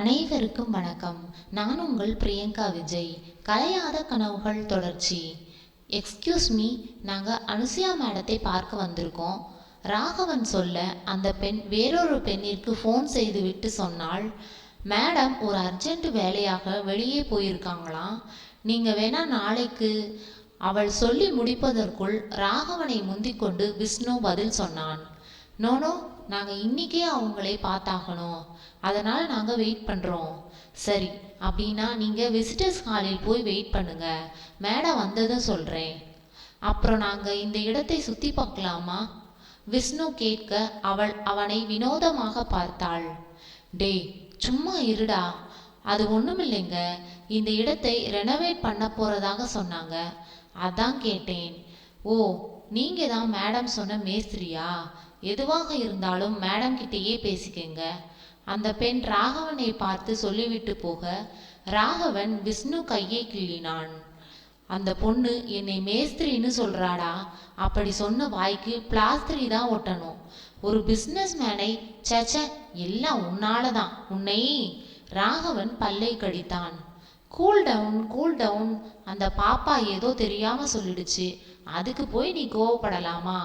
அனைவருக்கும் வணக்கம். நான் உங்கள் பிரியங்கா விஜய். கலையாத கனவுகள் தொடர்ச்சி. எக்ஸ்கியூஸ் மீ நாங்கள் அனுசியா மேடத்தை பார்க்க வந்திருக்கோம். ராகவன் சொல்ல அந்த பெண் வேறொரு பெண்ணிற்கு ஃபோன் செய்துவிட்டு சொன்னால் மேடம் ஒரு அர்ஜென்ட் வேலையாக வெளியே போயிருக்காங்களாம் நீங்கள் வேணா நாளைக்கு அவள் சொல்லி முடிப்பதற்குள் ராகவனை முந்திக்கொண்டு விஷ்ணு பதில் சொன்னான். நோனோ நாங்கள் இன்றைக்கே அவங்களே பார்த்தாகணும். அதனால் நாங்கள் வெயிட் பண்ணுறோம் சரி அப்படின்னா நீங்கள் விசிட்டர்ஸ் ஹாலில் போய் வெயிட் பண்ணுங்கள் மேடம் வந்ததும் சொல்கிறேன் அப்புறம் நாங்கள் இந்த இடத்தை சுற்றி பார்க்கலாமா? விஷ்ணு கேட்க அவள் அவனை வினோதமாக பார்த்தாள். டேய் சும்மா இருடா. அது ஒன்றுமில்லைங்க இந்த இடத்தை ரெனோவேட் பண்ண போகிறதாக சொன்னாங்க. அதான் கேட்டேன். ஓ நீங்கள் தான் மேடம் சொன்ன மேஸ்திரியா? எதுவாக இருந்தாலும் மேடம் கிட்டேயே பேசிக்கங்க. அந்த பெண் ராகவனை பார்த்து சொல்லிவிட்டு போக ராகவன் விஷ்ணு கையை கிள்ளினான். அந்த பொண்ணு என்னை மேஸ்திரின்னு சொல்றாடா? அப்படி சொன்ன வாய்க்கு பிளாஸ்திரி தான் ஒட்டணும். ஒரு பிஸ்னஸ் மேனை சச்ச எல்லாம் உன்னால தான் உன்னை ராகவன் பல்லை கடித்தான். கூல் டவுன் கூல் டவுன் அந்த பாப்பா ஏதோ தெரியாம சொல்லிடுச்சு. அதுக்கு போய் நீ கோவப்படலாமா?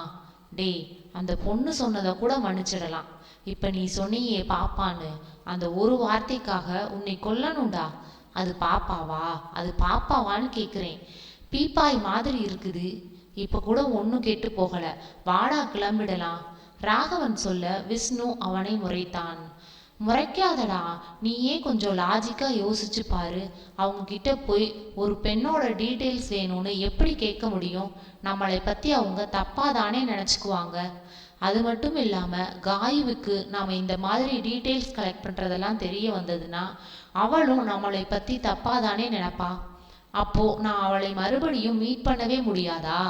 டேய் அந்த பொண்ணு சொன்னதை கூட மன்னிச்சிடலாம். இப்போ நீ சொன்னியே பாப்பான்னு அந்த ஒரு வார்த்தைக்காக உன்னை கொல்லணும்டா. அது பாப்பாவா? அது பாப்பாவான்னு கேட்குறேன் பீப்பாய் மாதிரி இருக்குது. இப்போ கூட ஒன்றும் கெட்டு போகலை. வாடா கிளம்பிடலாம். ராகவன் சொல்ல விஷ்ணு அவனை முறைத்தான். முறைக்காதடா நீயே கொஞ்சம் லாஜிக்காக யோசிச்சு பாரு. அவங்க கிட்ட போய் ஒரு பெண்ணோட டீட்டெயில்ஸ் வேணும்னு எப்படி கேட்க முடியும்? நம்மளை பற்றி அவங்க தப்பாக தானே நினச்சிக்குவாங்க. அது மட்டும் இல்லாமல் காயுவுக்கு நாம் இந்த மாதிரி டீட்டெயில்ஸ் கலெக்ட் பண்ணுறதெல்லாம் தெரிய வந்ததுன்னா அவளும் நம்மளை பற்றி தப்பாக தானே நினப்பா. அப்போது நான் அவளை மறுபடியும் மீட் பண்ணவே முடியாதா?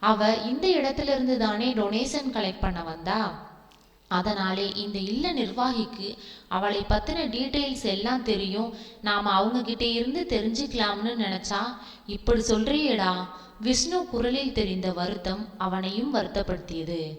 அவ இந்த இடத்துல இருந்து தானே டொனேஷன் கலெக்ட் பண்ண வந்தா? அதனாலே இந்த இல்ல நிர்வாகிக்கு அவளை பத்தின டீட்டெயில்ஸ் எல்லாம் தெரியும். நாம அவங்க கிட்டே இருந்து தெரிஞ்சுக்கலாம்னு நினைச்சா இப்படி சொல்றியேடா. விஷ்ணு குரலில் தெரிந்த வருத்தம் அவனையும் வருத்தப்படுத்தியது.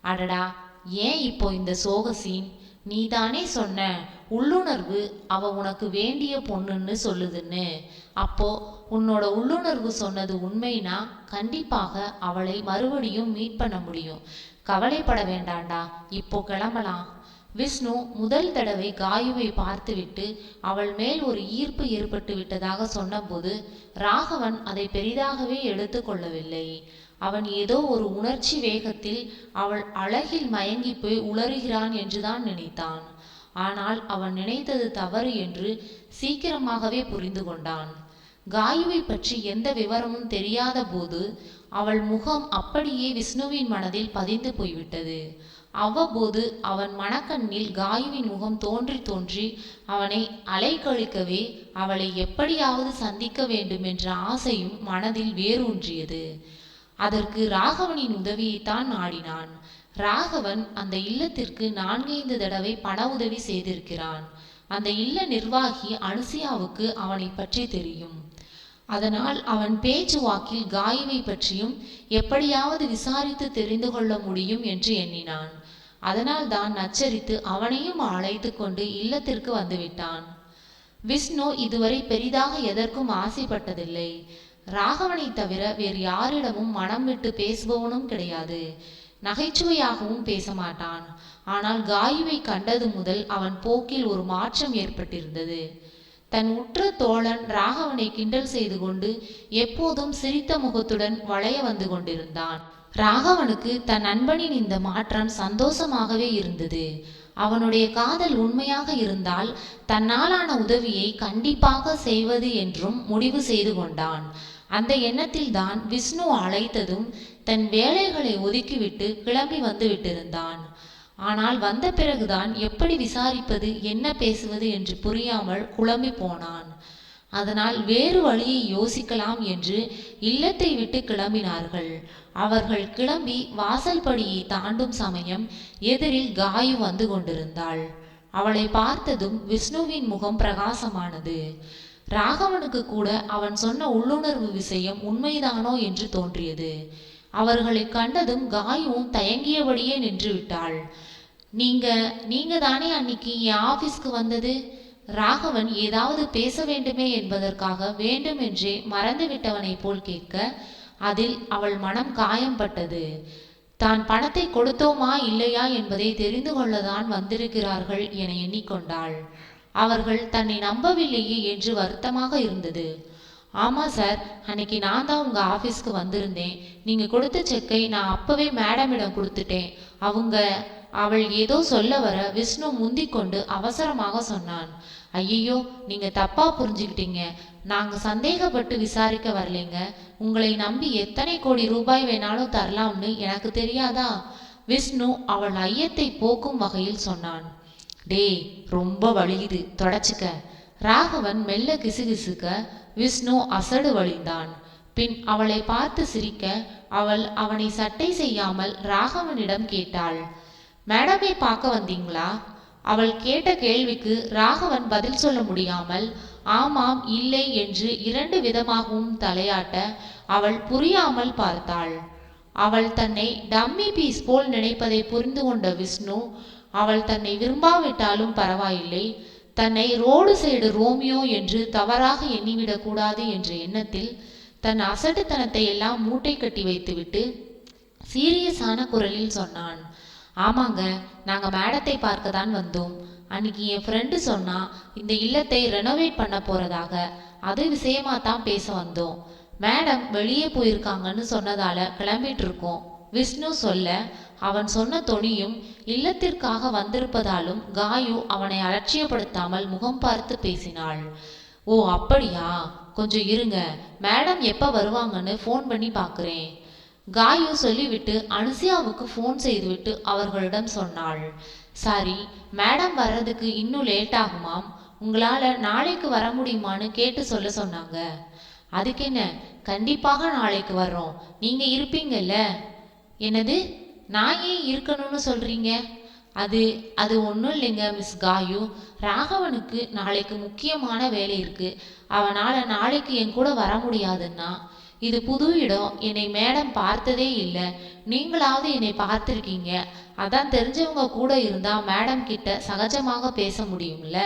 அடடா ஏன் இப்போ இந்த சோக சீன் நீதானே சொன்ன உள்ளுணர்வு அவ உனக்கு வேண்டிய பொண்ணுன்னு சொல்லுதுன்னு. அப்போ உன்னோட உள்ளுணர்வு சொன்னது உண்மைனா கண்டிப்பாக அவளை மறுபடியும் மீட் பண்ண முடியும். கவலைப்பட வேண்டாண்டா. இப்போ கிளம்பலாம். விஷ்ணு முதல் தடவை காயுவை பார்த்துவிட்டு அவள் மேல் ஒரு ஈர்ப்பு ஏற்பட்டு விட்டதாக சொன்னபோது ராகவன் அதை பெரிதாகவே எடுத்துக்கொள்ளவில்லை அவன் ஏதோ ஒரு உணர்ச்சி வேகத்தில் அவள் அழகில் மயங்கி போய் உளறுகிறான் என்றுதான் நினைத்தான். ஆனால் அவன் நினைத்தது தவறு என்று சீக்கிரமாகவே புரிந்து கொண்டான். காயுவை பற்றி எந்த விவரமும் தெரியாத போது அவள் முகம் அப்படியே விஷ்ணுவின் மனதில் பதிந்து போய்விட்டது. அவ்வப்போது அவன் மனக்கண்ணில் காயுவின் முகம் தோன்றி தோன்றி அவனை அலைக்கழிக்கவே அவளை எப்படியாவது சந்திக்க வேண்டும் என்ற ஆசையும் மனதில் வேரூன்றியது. அதற்கு ராகவனின் உதவியைத்தான் நாடினான். ராகவன் அந்த இல்லத்திற்கு நான்கைந்து தடவை பண உதவி செய்திருக்கிறான். அந்த இல்ல நிர்வாகி அனுசியாவுக்கு அவனை பற்றி தெரியும். அதனால் அவன் பேச்சு வாக்கில் காயுவை பற்றியும் எப்படியாவது விசாரித்து தெரிந்து கொள்ள முடியும் என்று எண்ணினான். அதனால் தான் நச்சரித்து அவனையும் அழைத்து கொண்டு இல்லத்திற்கு வந்துவிட்டான். விஷ்ணு இதுவரை பெரிதாக எதற்கும் ஆசைப்பட்டதில்லை. ராகவனை தவிர வேறு யாரிடமும் மனம் விட்டு பேசுபவனும் கிடையாது. நகைச்சுவையாகவும் பேச மாட்டான் ஆனால் காயுவை கண்டது முதல் அவன் போக்கில் ஒரு மாற்றம் ஏற்பட்டிருந்தது. தன் உற்ற தோழன் ராகவனை கிண்டல் செய்து கொண்டு எப்போதும் சிரித்த முகத்துடன் வளைய வந்து கொண்டிருந்தான். ராகவனுக்கு தன் நண்பனின் இந்த மாற்றம் சந்தோஷமாகவே இருந்தது. அவனுடைய காதல் உண்மையாக இருந்தால் தன்னாலான உதவியை கண்டிப்பாக செய்வது என்றும் முடிவு செய்து கொண்டான். அந்த எண்ணத்தில் தான் விஷ்ணு அழைத்ததும் தன் வேலைகளை ஒதுக்கிவிட்டு கிளம்பி வந்து விட்டிருந்தான். ஆனால் வந்த பிறகுதான் எப்படி விசாரிப்பது என்ன பேசுவது என்று புரியாமல் குழம்பி போனான். அதனால் வேறு வழியை யோசிக்கலாம் என்று இல்லத்தை விட்டு கிளம்பினார்கள். அவர்கள் கிளம்பி வாசல்படியை தாண்டும் சமயம் எதிரில் காயு வந்து கொண்டிருந்தாள். அவளை பார்த்ததும் விஷ்ணுவின் முகம் பிரகாசமானது. ராகவனுக்கு கூட அவன் சொன்ன உள்ளுணர்வு விஷயம் உண்மைதானோ என்று தோன்றியது. அவர்களை கண்டதும் காயுவும் தயங்கியபடியே நின்று விட்டாள் நீங்க நீங்க தானே அன்னைக்கு என் ஆபீஸ்க்கு வந்தது? ராகவன் ஏதாவது பேச வேண்டுமே என்பதற்காக வேண்டுமென்றே மறந்துவிட்டவனைப் போல் கேட்க அதில் அவள் மனம் காயம்பட்டது தான் பணத்தை கொடுத்தோமா இல்லையா என்பதை தெரிந்து கொள்ளதான் வந்திருக்கிறார்கள் என எண்ணிக்கொண்டாள். அவர்கள் தன்னை நம்பவில்லையே என்று வருத்தமாக இருந்தது. ஆமாம் சார் அன்னைக்கு நான் தான் உங்கள் ஆஃபீஸ்க்கு வந்திருந்தேன். நீங்கள் கொடுத்த செக்கை நான் அப்போவே மேடமிடம் கொடுத்துட்டேன். அவங்க அவள் ஏதோ சொல்ல வர விஷ்ணு முந்திக் கொண்டு அவசரமாக சொன்னான். ஐயையோ நீங்கள் தப்பாக புரிஞ்சுக்கிட்டீங்க. நாங்கள் சந்தேகப்பட்டு விசாரிக்க வரலைங்க. உங்களை நம்பி எத்தனை கோடி ரூபாய் வேணாலும் தரலாம்னு எனக்கு தெரியாதா? விஷ்ணு அவள் ஐயத்தை போக்கும் வகையில் சொன்னான். டேய் ரொம்ப வலியுது தொடச்சிக்க. ராகவன் மெல்ல கிசுகிசுக்க விஷ்ணு அசடு வழிந்தான். பின் அவளை பார்த்து சிரிக்க அவள் அவனை சட்டை செய்யாமல் ராகவனிடம் கேட்டாள். மேடமை பார்க்க வந்தீங்களா? அவள் கேட்ட கேள்விக்கு ராகவன் பதில் சொல்ல முடியாமல் ஆமாம் இல்லை என்று இரண்டு விதமாகவும் தலையாட்ட அவள் புரியாமல் பார்த்தாள். அவள் தன்னை டம்மி பீஸ் போல் நினைப்பதை புரிந்து கொண்ட விஷ்ணு அவள் தன்னை விரும்பாவிட்டாலும் பரவாயில்லை தன்னை ரோடு சைடு ரோமியோ என்று தவறாக எண்ணிவிடக்கூடாது என்ற எண்ணத்தில் தன் அசட்டுத்தனத்தை எல்லாம் மூட்டை கட்டி வைத்துவிட்டு சீரியஸான குரலில் சொன்னான் ஆமாங்க நாங்கள் மேடத்தை பார்க்க தான் வந்தோம். அன்னைக்கு என் ஃப்ரெண்டு சொன்னா இந்த இல்லத்தை ரெனோவேட் பண்ண போறதாக. அது விஷயமா தான் பேச வந்தோம். மேடம் வெளியே போயிருக்காங்கன்னு சொன்னதால கிளம்பிட்டு இருக்கோம். விஷ்ணு சொல்ல அவன் சொன்ன தொனியும் இல்லத்திற்காக வந்திருப்பதாலும் காயு அவனை அலட்சியப்படுத்தாமல் முகம் பார்த்து பேசினாள். ஓ அப்படியா? கொஞ்சம் இருங்க. மேடம் எப்போ வருவாங்கன்னு ஃபோன் பண்ணி பார்க்குறேன் காயு சொல்லிவிட்டு அனுசியாவுக்கு ஃபோன் செய்துவிட்டு அவர்களிடம் சொன்னாள். சாரி மேடம் வர்றதுக்கு இன்னும் லேட் ஆகுமாம்? உங்களால் நாளைக்கு வர முடியுமான்னு கேட்டு சொல்ல சொன்னாங்க. அதுக்கு என்ன கண்டிப்பாக நாளைக்கு வர்றோம். நீங்கள் இருப்பீங்கல்ல? என்னது? நான் ஏன் இருக்கணும்னு சொல்கிறீங்க அது அது ஒன்றும் இல்லைங்க மிஸ் காயு. ராகவனுக்கு நாளைக்கு முக்கியமான வேலை இருக்குது அவனால் நாளைக்கு என் கூட வர முடியாதுன்னா இது புது இடம் என்னை மேடம் பார்த்ததே இல்லை. நீங்களாவது என்னை பார்த்துருக்கீங்க. அதான் தெரிஞ்சவங்க கூட இருந்தால் மேடம் கிட்ட சகஜமாக பேச முடியும்ல?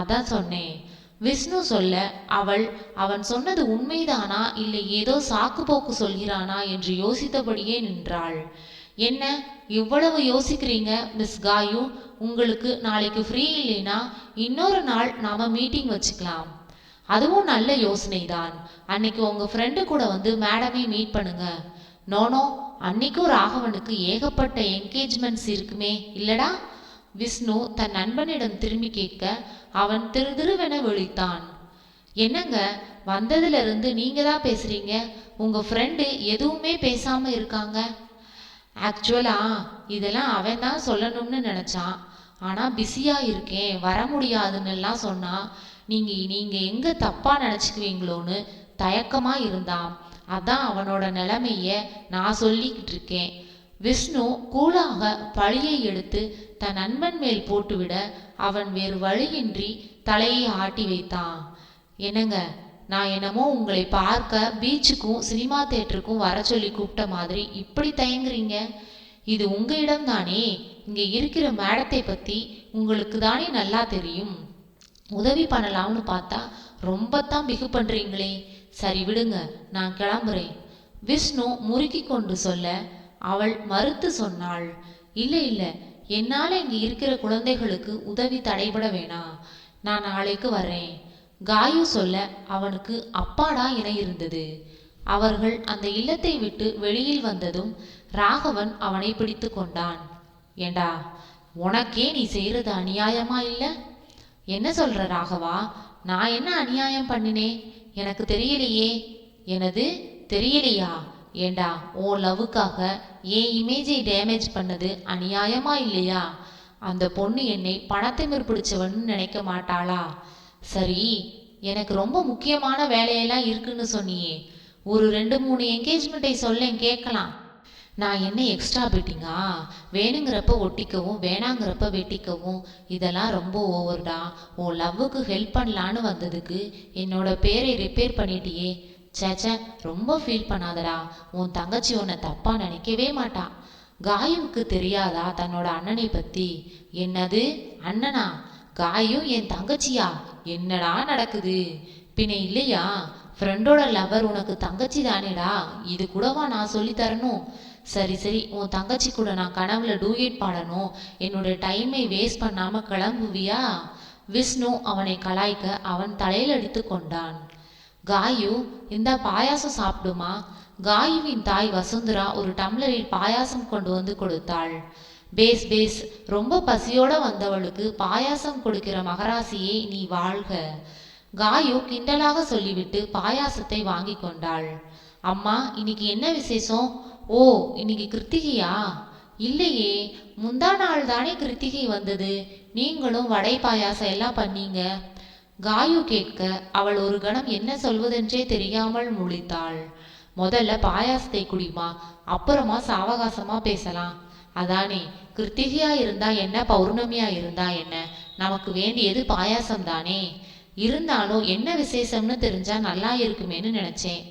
அதான் சொன்னேன். விஷ்ணு சொல்ல அவள் அவன் சொன்னது உண்மைதானா இல்லை ஏதோ சாக்கு போக்கு சொல்கிறானா என்று யோசித்தபடியே நின்றாள். என்ன? இவ்வளவு யோசிக்கிறீங்க மிஸ் காயு? உங்களுக்கு நாளைக்கு ஃப்ரீ இல்லைனா இன்னொரு நாள் நாம் மீட்டிங் வச்சுக்கலாம். அதுவும் நல்ல யோசனை தான் அன்னைக்கு உங்கள் ஃப்ரெண்டு கூட வந்து மேடமே மீட் பண்ணுங்க. நோனோ அன்னைக்கும் ராகவனுக்கு ஏகப்பட்ட என்கேஜ்மெண்ட்ஸ் இருக்குமே இல்லடா? விஷ்ணு தன் நண்பனிடம் திரும்பி கேட்க அவன் திரு திருவென விழித்தான். என்னங்க? வந்ததுலேருந்து நீங்கள் தான் பேசுகிறீங்க உங்கள் ஃப்ரெண்டு எதுவுமே பேசாமல் இருக்காங்க. ஆக்சுவலா இதெல்லாம் அவன் தான் சொல்லணும்னு நினச்சான். ஆனால் பிஸியாக இருக்கேன் வர முடியாதுன்னு எல்லாம் நீங்கள் நீங்கள் எங்கே தப்பாக நினச்சிக்குவீங்களோன்னு தயக்கமாக இருந்தான். அதான் அவனோட நிலைமைய நான் சொல்லிக்கிட்டு இருக்கேன். விஷ்ணு கூலாக பழியை எடுத்து தன் நண்பன் மேல் போட்டுவிட அவன் வேறு வழியின்றி தலையை ஆட்டி வைத்தான். என்னங்க நான் என்னமோ உங்களை பார்க்க பீச்சுக்கும் சினிமா தேட்டருக்கும் வர சொல்லி கூப்பிட்ட மாதிரி இப்படி தயங்குறீங்க? இது உங்க இடம் தானே இங்க இருக்கிற மேடத்தை பத்தி உங்களுக்கு தானே நல்லா தெரியும். உதவி பண்ணலாம்னு பார்த்தா ரொம்ப தான் பிகு பண்றீங்களே. சரி விடுங்க நான் கிளம்புறேன். விஷ்ணு முறுக்கி கொண்டு சொல்ல அவள் மறுத்து சொன்னாள் இல்லை இல்லை என்னால் இங்கே இருக்கிற குழந்தைகளுக்கு உதவி தடைபட வேணாம். நான் நாளைக்கு வரேன் காயு சொல்ல அவனுக்கு அப்பாடா என இருந்தது. அவர்கள் அந்த இல்லத்தை விட்டு வெளியில் வந்ததும் ராகவன் அவனை பிடித்து கொண்டான். ஏண்டா உனக்கே நீ செய்யறது அநியாயமா இல்ல? என்ன சொல்ற ராகவா? நான் என்ன அநியாயம் பண்ணினேன் எனக்கு தெரியலையே. எனது தெரியலையா? ஏண்டா உன் லவ்வுக்காக என் இமேஜை டேமேஜ் பண்ணது அநியாயமா இல்லையா? அந்த பொண்ணு என்னை பணத்தை பிடிச்சவன்னு நினைக்க மாட்டாளா? சரி எனக்கு ரொம்ப முக்கியமான வேலையெல்லாம் இருக்குன்னு சொன்னியே. ஒரு ரெண்டு மூணு என்கேஜ்மெண்ட்டை சொல்லேன் கேட்கலாம். நான் என்ன எக்ஸ்ட்ரா பீட்டிங்கா வேணுங்கிறப்ப ஒட்டிக்கவும் வேணாங்கிறப்ப வெட்டிக்கவும் இதெல்லாம் ரொம்ப ஓவர்டா உன் லவ்வுக்கு ஹெல்ப் பண்ணலான்னு வந்ததுக்கு என்னோட பேரை ரிப்பேர் பண்ணிட்டியே. சேச்சே ரொம்ப ஃபீல் பண்ணாதடா. உன் தங்கச்சி உன்னை தப்பாக நினைக்கவே மாட்டா. காயுவுக்கு தெரியாதா தன்னோட அண்ணனை பற்றி என்னது? அண்ணனா? காயும் என் தங்கச்சியா? என்னடா நடக்குது? பின்ன இல்லையா? ஃப்ரெண்டோட லவர் உனக்கு தங்கச்சி தானேடா? இது கூடவா நான் சொல்லி தரணும்? சரி சரி உன் தங்கச்சி கூட நான் கனவுல டூயட் பாடணும். என்னோட டைமை வேஸ்ட் பண்ணாம கிளம்புவியா? விஷ்ணு அவனை கலாய்க்க அவன் தலையில் அடித்து கொண்டான். காயு இந்த பாயாசம் சாப்பிடுமா? காயுவின் தாய் வசுந்தரா ஒரு டம்ளரில் பாயாசம் கொண்டு வந்து கொடுத்தாள். பேஸ் பேஸ். ரொம்ப பசியோட வந்தவளுக்கு பாயாசம் கொடுக்கிற மகராசியே நீ வாழ்க. காயு கிண்டலாக சொல்லிவிட்டு பாயாசத்தை வாங்கி கொண்டாள். அம்மா இன்னைக்கு என்ன விசேஷம்? ஓ இன்னைக்கு கிருத்திகையா? இல்லையே முந்தா நாள் தானே கிருத்திகை வந்தது. நீங்களும் வடை பாயாசம் எல்லாம் பண்ணீங்க. காயு கேட்க அவள் ஒரு கணம் என்ன சொல்வதென்றே தெரியாமல் முழித்தாள். முதல்ல பாயாசத்தை குடிமா அப்புறமா சாவகாசமா பேசலாம். அதானே கிருத்திகையா இருந்தா என்ன பௌர்ணமியா இருந்தா என்ன? நமக்கு வேண்டியது பாயாசம் தானே? இருந்தாலும் என்ன விசேஷம்னு தெரிஞ்சா நல்லா இருக்குமேன்னு நினைச்சேன்.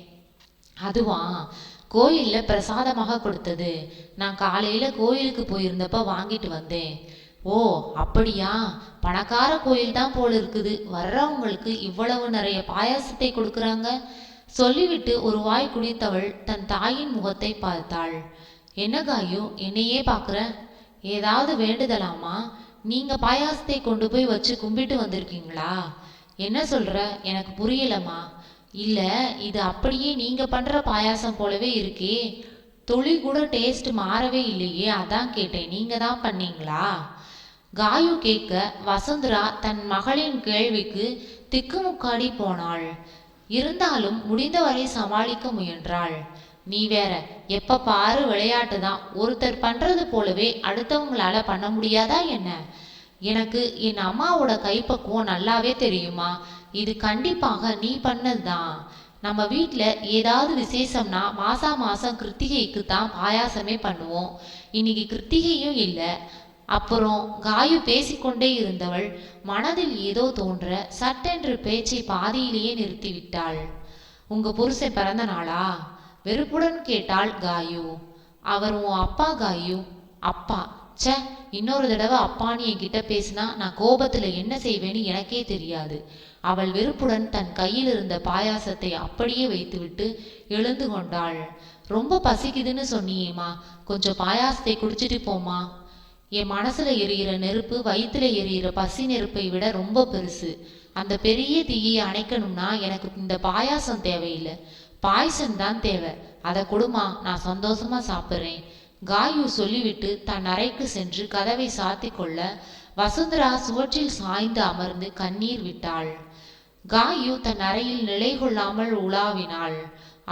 அதுவா? கோயில்ல பிரசாதமாக கொடுத்தது. நான் காலையில கோயிலுக்கு போயிருந்தப்ப வாங்கிட்டு வந்தேன். ஓ அப்படியா? பணக்கார கோயில் தான் போல இருக்குது. வர்றவங்களுக்கு இவ்வளவு நிறைய பாயாசத்தை கொடுக்குறாங்க? சொல்லிவிட்டு ஒரு வாய் குடித்தவள் தன் தாயின் முகத்தை பார்த்தாள். என்ன காயும் என்னையே பார்க்குற? ஏதாவது வேண்டுதலாமா? நீங்க பாயாசத்தை கொண்டு போய் வச்சு கும்பிட்டு வந்திருக்கீங்களா? என்ன சொல்ற? எனக்கு புரியலம்மா. இல்லை இது அப்படியே நீங்க பண்ற பாயாசம் போலவே இருக்கே. துளி கூட டேஸ்ட் மாறவே இல்லையே அதான் கேட்டேன். நீங்க தான் பண்ணீங்களா? காயு கேட்க வசுந்தரா தன் மகளின் கேள்விக்கு திக்குமுக்காடி போனாள். இருந்தாலும் முடிந்தவரை சமாளிக்க முயன்றாள். நீ வேற எப்ப பாரு விளையாட்டு தான். ஒருத்தர் பண்றது போலவே அடுத்தவங்களால பண்ண முடியாதா என்ன? எனக்கு என் அம்மாவோட கைப்பக்குவம் நல்லாவே தெரியுமா? இது கண்டிப்பாக நீ பண்ணதுதான் நம்ம வீட்டில் ஏதாவது விசேஷம்னா மாசா மாசம் கிருத்திகைக்கு தான் பாயாசமே பண்ணுவோம். இன்னைக்கு கிருத்திகையும் இல்லை. அப்புறம் காயு பேசிக்கொண்டே இருந்தவள் மனதில் ஏதோ தோன்ற சட்டென்று பேச்சை பாதியிலேயே நிறுத்திவிட்டாள். உங்க புருஷன் பிறந்த நாளா? வெறுப்புடன் கேட்டாள் காயு. அவர் உன் அப்பா காயு? அப்பா. ச்சே இன்னொரு தடவை அப்பான்னு என்கிட்ட பேசினா நான் கோபத்துல என்ன செய்வேன்னு எனக்கே தெரியாது. அவள் வெறுப்புடன் தன் கையில் இருந்த பாயாசத்தை அப்படியே வைத்துவிட்டு எழுந்து கொண்டாள். ரொம்ப பசிக்குதுன்னு சொன்னியேம்மா. கொஞ்சம் பாயாசத்தை குடிச்சிட்டு போமா என் மனசுல எரியிற நெருப்பு வயிற்றுல எரியிற பசி நெருப்பை விட ரொம்ப பெருசு. அந்த பெரிய தீயை அணைக்கணும்னா எனக்கு இந்த பாயாசம் தேவையில்லை. பாயசம் தான் தேவை. அதை கொடுமா நான் சந்தோஷமா சாப்பிட்றேன். காயு சொல்லிவிட்டு தன் அறைக்கு சென்று கதவை சாத்தி கொள்ள வசுந்தரா சுவற்றில் சாய்ந்து அமர்ந்து கண்ணீர் விட்டாள். காயு தன் அறையில் நிலை கொள்ளாமல் உலாவினாள்.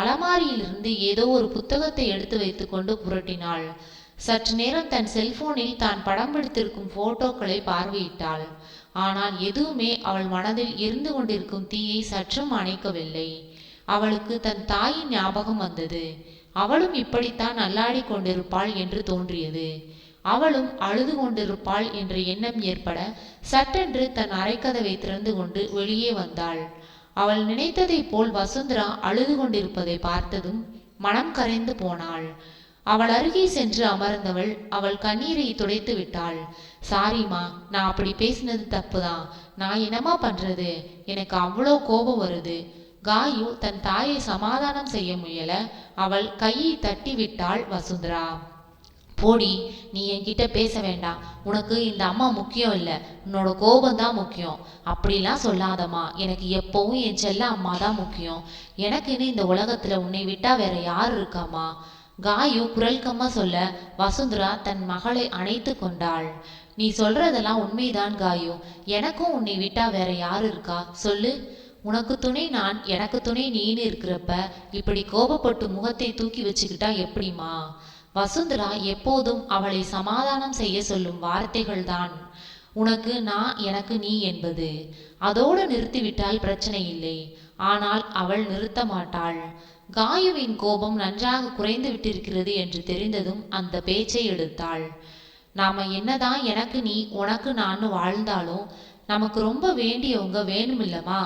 அலமாரியிலிருந்து ஏதோ ஒரு புத்தகத்தை எடுத்து வைத்துக்கொண்டு புரட்டினாள். சற்று நேரம் தன் செல்போனில் தான் படம் பிடித்திருக்கும் போட்டோக்களை பார்வையிட்டாள். ஆனால் எதுவுமே அவள் மனதில் எரிந்து கொண்டிருக்கும் தீயை சற்றும் அணைக்கவில்லை. அவளுக்கு தன் தாயின் ஞாபகம் வந்தது. அவளும் இப்படித்தான் அல்லாடி கொண்டிருப்பாள் என்று தோன்றியது. அவளும் அழுது கொண்டிருப்பாள் என்ற எண்ணம் ஏற்பட சட்டென்று தன் அரைக்கதவை திறந்து கொண்டு வெளியே வந்தாள். அவள் நினைத்ததைப் போல் வசுந்தரா அழுது கொண்டிருப்பதை பார்த்ததும் மனம் கரைந்து போனாள். அவள் அருகே சென்று அமர்ந்தவள் அவள் கண்ணீரை துடைத்து விட்டாள். சாரிம்மா நான் அப்படி பேசினது தப்புதான். நான் என்னமா பண்றது? எனக்கு அவ்வளோ கோபம் வருது. காயு தன் தாயை சமாதானம் செய்ய முயல அவள் கையை தட்டி விட்டாள் வசுந்தரா. போடி நீ என்கிட்ட பேச வேண்டாம். உனக்கு இந்த அம்மா முக்கியம் இல்லை. உன்னோட கோபம் தான் முக்கியம். அப்படிலாம் சொல்லாதம்மா. எனக்கு எப்பவும் என் செல்ல அம்மா தான் முக்கியம். எனக்குன்னு இந்த உலகத்துல உன்னை விட்டா வேற யார் இருக்காம்மா? காயு குரல் கம்மா சொல்ல வசுந்தரா தன் மகளை அணைத்து கொண்டாள். நீ சொல்றதெல்லாம் உண்மைதான் காயு. எனக்கும் உன்னை விட்டா வேற யார் இருக்கா? சொல்லு. உனக்கு துணை நான் எனக்கு துணை நீன்னு இருக்கிறப்ப இப்படி கோபப்பட்டு முகத்தை தூக்கி வச்சுக்கிட்டா எப்படிமா வசுந்தரா எப்போதும் அவளை சமாதானம் செய்ய சொல்லும் வார்த்தைகள்தான் உனக்கு நான் எனக்கு நீ என்பது. அதோடு நிறுத்திவிட்டால் பிரச்சனை இல்லை. ஆனால் அவள் நிறுத்த மாட்டாள். காயுவின் கோபம் நன்றாக குறைந்து விட்டிருக்கிறது என்று தெரிந்ததும் அந்த பேச்சை எடுத்தாள். நாம என்னதான் எனக்கு நீ உனக்கு நான் வாழ்ந்தாலும் நமக்கு ரொம்ப வேண்டியவங்க வேணுமில்லமா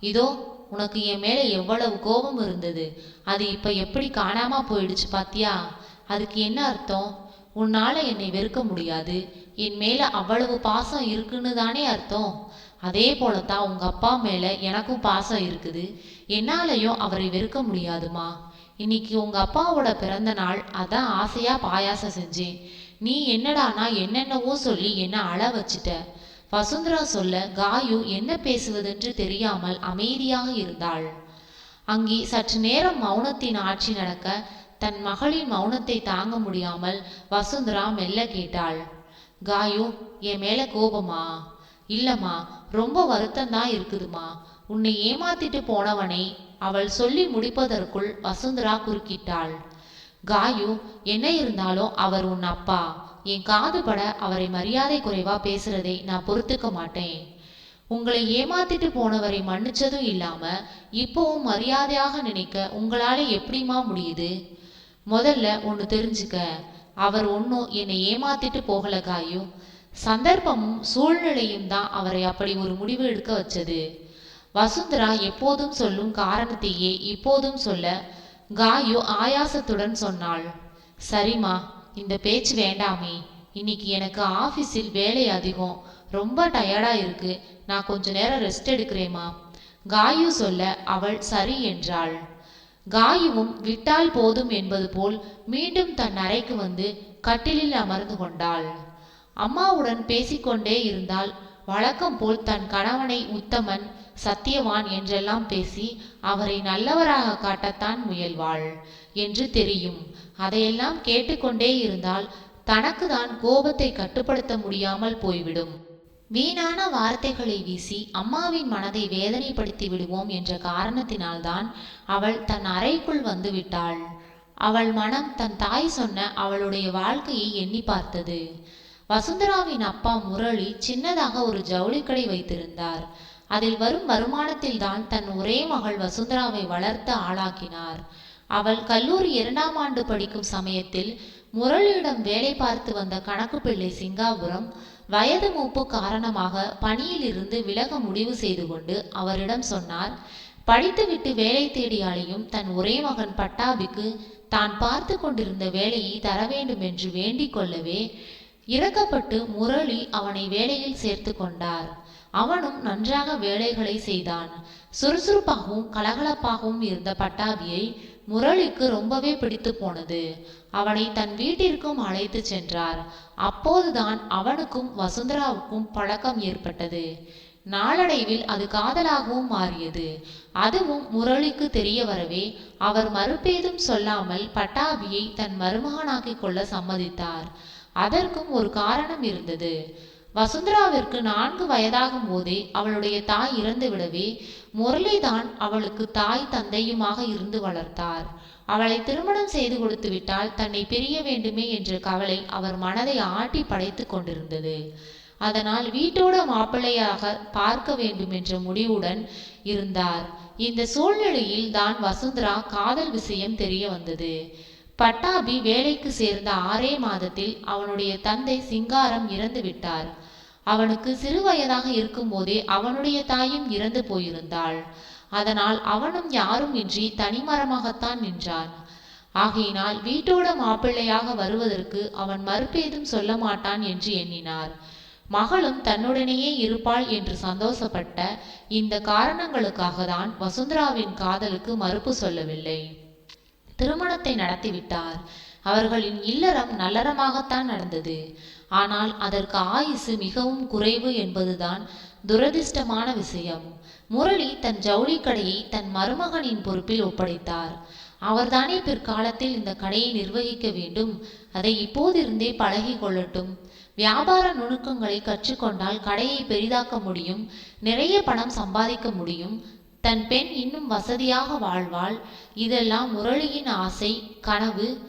இதோ உனக்கு என் மேலே எவ்வளவு கோபம் இருந்தது. அது இப்போ எப்படி காணாம போயிடுச்சு பாத்தியா? அதுக்கு என்ன அர்த்தம்? உன்னால என்னை வெறுக்க முடியாது. என் மேலே அவ்வளவு பாசம் இருக்குன்னு தானே அர்த்தம். அதே போலத்தான் உங்க அப்பா மேலே எனக்கும் பாசம் இருக்குது. என்னாலையும் அவரை வெறுக்க முடியாதுமா? இன்னைக்கு உங்க அப்பாவோட பிறந்த நாள் அதான் ஆசையா பாயாசம் செஞ்சேன். நீ என்னடானா என்னென்னவோ சொல்லி என்ன அழ வச்சிட்ட. வசுந்தரா சொல்ல காயு என்ன பேசுவதென்று தெரியாமல் அமைதியாக இருந்தாள். அங்கே சற்று நேரம் மௌனத்தின் ஆட்சி நடக்க தன் மகளின் மௌனத்தை தாங்க முடியாமல் வசுந்தரா மெல்ல கேட்டாள். காயு என் மேல கோபமா? இல்லம்மா ரொம்ப வருத்தந்தான் இருக்குதுமா. உன்னை ஏமாத்திட்டு போனவனை அவள் சொல்லி முடிப்பதற்குள் வசுந்தரா குறுக்கிட்டாள். காயு என்ன இருந்தாலும் அவர் உன் அப்பா. என் காது பட அவரை மரியாதை குறைவா பேசுறதை நான் பொறுத்துக்க மாட்டேன். உங்களை ஏமாத்திட்டு போனவரை மன்னிச்சதும் இல்லாம இப்போவும் மரியாதையாக நினைக்க உங்களால எப்படிமா முடியுது? முதல்ல ஒன்று தெரிஞ்சுக்க. அவர் ஒன்றும் என்னை ஏமாத்திட்டு போகல காயும் சந்தர்ப்பமும் சூழ்நிலையும் தான் அவரை அப்படி ஒரு முடிவு எடுக்க வச்சது. வசுந்தரா எப்போதும் சொல்லும் காரணத்தையே இப்போதும் சொல்ல காயு ஆயாசத்துடன் சொன்னாள். சரிம்மா இந்த பேச்சு வேண்டாமே. இன்னைக்கு எனக்கு ஆஃபீஸில் வேலை அதிகம். ரொம்ப டயர்டா இருக்கு. நான் கொஞ்ச நேரம் ரெஸ்ட் எடுக்கிறேம்மா. காயு சொல்ல அவள் சரி என்றாள். காயுவும் விட்டால் போதும் என்பது போல் மீண்டும் தன் அறைக்கு வந்து கட்டிலில் அமர்ந்து கொண்டாள். அம்மாவுடன் பேசிக்கொண்டே இருந்தால் வழக்கம் போல் தன் கணவனை உத்தமன் சத்தியவான் என்றெல்லாம் பேசி அவரை நல்லவராக காட்டத்தான் முயல்வாள். என்று தெரியும். அதையெல்லாம் கேட்டுக்கொண்டே இருந்தால் தனக்கு தான் கோபத்தை கட்டுப்படுத்த முடியாமல் போய்விடும். வீணான வார்த்தைகளை வீசி அம்மாவின் மனதை வேதனைப்படுத்தி விடுவோம் என்ற காரணத்தினால்தான் அவள் தன் அறைக்குள் வந்து விட்டாள். அவள் மனம் தன் தாய் சொன்ன அவளுடைய வாழ்க்கையை எண்ணி பார்த்தது. வசுந்தராவின் அப்பா முரளி சின்னதாக ஒரு ஜவுளிக்கடை வைத்திருந்தார். அதில் வரும் வருமானத்தில் தான் தன் ஒரே மகள் வசுந்தராவை வளர்த்து ஆளாக்கினார். அவள் கல்லூரி இரண்டாம் ஆண்டு படிக்கும் சமயத்தில் முரளியிடம் வேலை பார்த்து வந்த கணக்கு பிள்ளை சிங்காபுரம் வயது மூப்பு காரணமாக பணியில் இருந்து விலக முடிவு செய்து கொண்டு அவரிடம் சொன்னார் படித்துவிட்டு வேலை தேடி அலையும் தன் ஒரே மகன் பட்டாபிக்கு தான் பார்த்து கொண்டிருந்த வேலையை தர வேண்டும் என்று வேண்டிக் கொள்ளவே இறக்கப்பட்டு முரளி அவனை வேலையில் சேர்த்து கொண்டார். அவனும் நன்றாக வேலைகளை செய்தான். சுறுசுறுப்பாகவும் கலகலப்பாகவும் இருந்த பட்டாபியை முரளிக்கு ரொம்பவே பிடித்து போனது. அவனை தன் வீட்டிற்கும் அழைத்து சென்றார். அப்போதுதான் அவனுக்கும் வசுந்தராவுக்கும் பழக்கம் ஏற்பட்டது. நாளடைவில் அது காதலாகவும் மாறியது. அதுவும் முரளிக்கு தெரிய வரவே அவர் மறுபேதும் சொல்லாமல் பட்டாபியை தன் மருமகனாக்கிக் கொள்ள சம்மதித்தார். அதற்கும் ஒரு காரணம் இருந்தது. வசுந்தராவிற்கு நான்கு வயதாகும் போதே அவளுடைய தாய் இறந்து விடவே முரளிதான் அவளுக்கு தாய் தந்தையுமாக இருந்து வளர்த்தார். அவளை திருமணம் செய்து கொடுத்து விட்டால் தன்னை பிரிய வேண்டுமே என்ற கவலை அவர் மனதை ஆட்டி படைத்து கொண்டிருந்தது. அதனால் வீட்டோட மாப்பிள்ளையாக பார்க்க வேண்டும் என்ற முடிவுடன் இருந்தார். இந்த சூழ்நிலையில் தான் வசுந்தரா காதல் விஷயம் தெரிய வந்தது. பட்டாபி வேலைக்கு சேர்ந்த ஆறே மாதத்தில் அவனுடைய தந்தை சிங்காரம் இறந்து விட்டார் அவனுக்கு சிறு வயதாக இருக்கும்போதே அவனுடைய தாயும் இறந்து போயிருந்தாள். அதனால் அவனும் யாரும் இன்றி தனிமரமாகத்தான் நின்றான். ஆகையினால் வீட்டோட மாப்பிள்ளையாக வருவதற்கு அவன் மறுப்பேதும் சொல்ல மாட்டான் என்று எண்ணினார். மகளும் தன்னுடனேயே இருப்பாள் என்று சந்தோஷப்பட்ட இந்த காரணங்களுக்காக தான் வசுந்தராவின் காதலுக்கு மறுப்பு சொல்லவில்லை. திருமணத்தை நடத்திவிட்டார். அவர்களின் இல்லறம் நல்லறமாகத்தான் நடந்தது. ஆனால் அதற்கு ஆயுசு மிகவும் குறைவு என்பதுதான் துரதிர்ஷ்டமான விஷயம். முரளி தன் ஜவுளி கடையை தன் மருமகனின் பொறுப்பில் ஒப்படைத்தார். அவர்தானே பிற்காலத்தில் இந்த கடையை நிர்வகிக்க வேண்டும். அதை இப்போதிருந்தே பழகி கொள்ளட்டும். வியாபார நுணுக்கங்களை கற்றுக்கொண்டால் கடையை பெரிதாக்க முடியும். நிறைய பணம் சம்பாதிக்க முடியும். தன் பெண் இன்னும் வசதியாக வாழ்வாள். இதெல்லாம் முரளியின் ஆசை கனவு